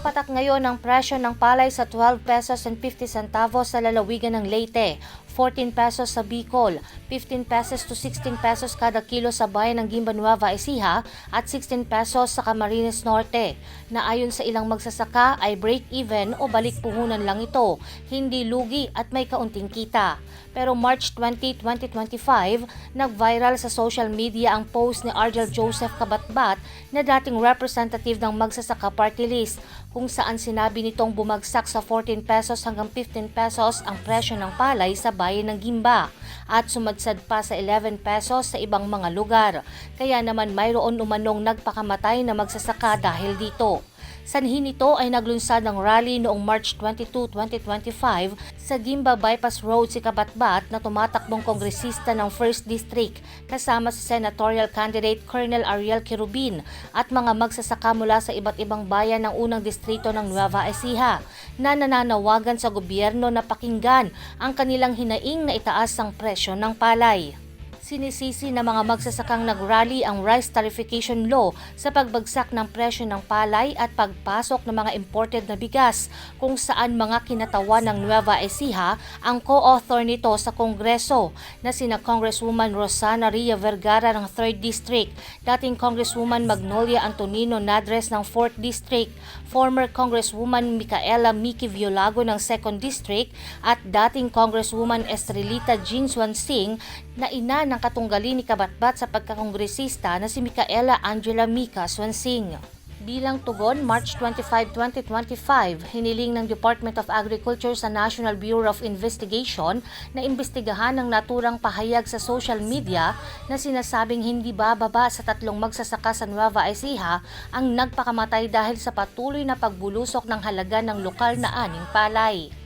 Pumapatak ngayon ang presyo ng palay sa 12 pesos and 50 centavos sa lalawigan ng Leyte, 14 pesos sa Bicol, 15 pesos to 16 pesos kada kilo sa bayan ng Gimba Nueva Ecija at 16 pesos sa Camarines Norte, na ayon sa ilang magsasaka ay break-even o balik puhunan lang ito, hindi lugi at may kaunting kita. Pero March 20, 2025, nag-viral sa social media ang post ni Argel Joseph Kabatbat na dating representative ng Magsasaka Party List kung saan sinabi nitong bumagsak sa 14 pesos hanggang 15 pesos ang presyo ng palay sa bayan ng Gimba at sumadsad pa sa 11 pesos sa ibang mga lugar. Kaya naman mayroon umanong nagpakamatay na magsasaka dahil dito. Sanhi nito ay naglunsad ng rally noong March 22, 2025 sa Gimba Bypass Road si Kabatbat na tumatakbong kongresista ng 1st District kasama si senatorial candidate Colonel Ariel Kirubin at mga magsasaka mula sa iba't ibang bayan ng unang distrito ng Nueva Ecija na nananawagan sa gobyerno na pakinggan ang kanilang hinaing na itaas ang presyo ng palay. Sinisisi ng mga magsasakang nagrally ang rice tarification law sa pagbagsak ng presyo ng palay at pagpasok ng mga imported na bigas kung saan mga kinatawan ng Nueva Ecija ang co-author nito sa Kongreso na sina Congresswoman Rosana Ria Vergara ng 3rd District, dating Congresswoman Magnolia Antonino Nadres ng 4th District, former Congresswoman Micaela Miki Violago ng 2nd District at dating Congresswoman Estrelita Jean Swansing na ina ng katunggali ni Kabatbat sa pagkakongresista na si Micaela Angela Mika Swansing. Bilang tugon, March 25, 2025, hiniling ng Department of Agriculture sa National Bureau of Investigation na imbestigahan ang naturang pahayag sa social media na sinasabing hindi bababa sa tatlong magsasaka sa Nueva Ecija ang nagpakamatay dahil sa patuloy na pagbulusok ng halaga ng lokal na aning palay.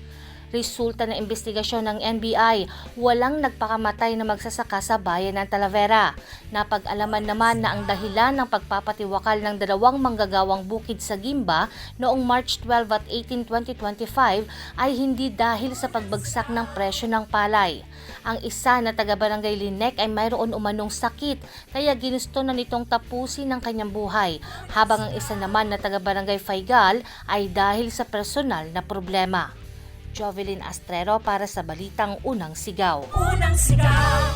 Resulta ng investigasyon ng NBI, walang nagpakamatay na magsasaka sa bayan ng Talavera. Napag-alaman naman na ang dahilan ng pagpapatiwakal ng dalawang manggagawang bukid sa Gimba noong March 12 at 18, 2025 ay hindi dahil sa pagbagsak ng presyo ng palay. Ang isa na taga-barangay Linek ay mayroon umanong sakit kaya ginusto na nitong tapusin ang kanyang buhay habang ang isa naman na taga-barangay Faigal ay dahil sa personal na problema. Jovelyn Astrero para sa Balitang Unang Sigaw. Unang sigaw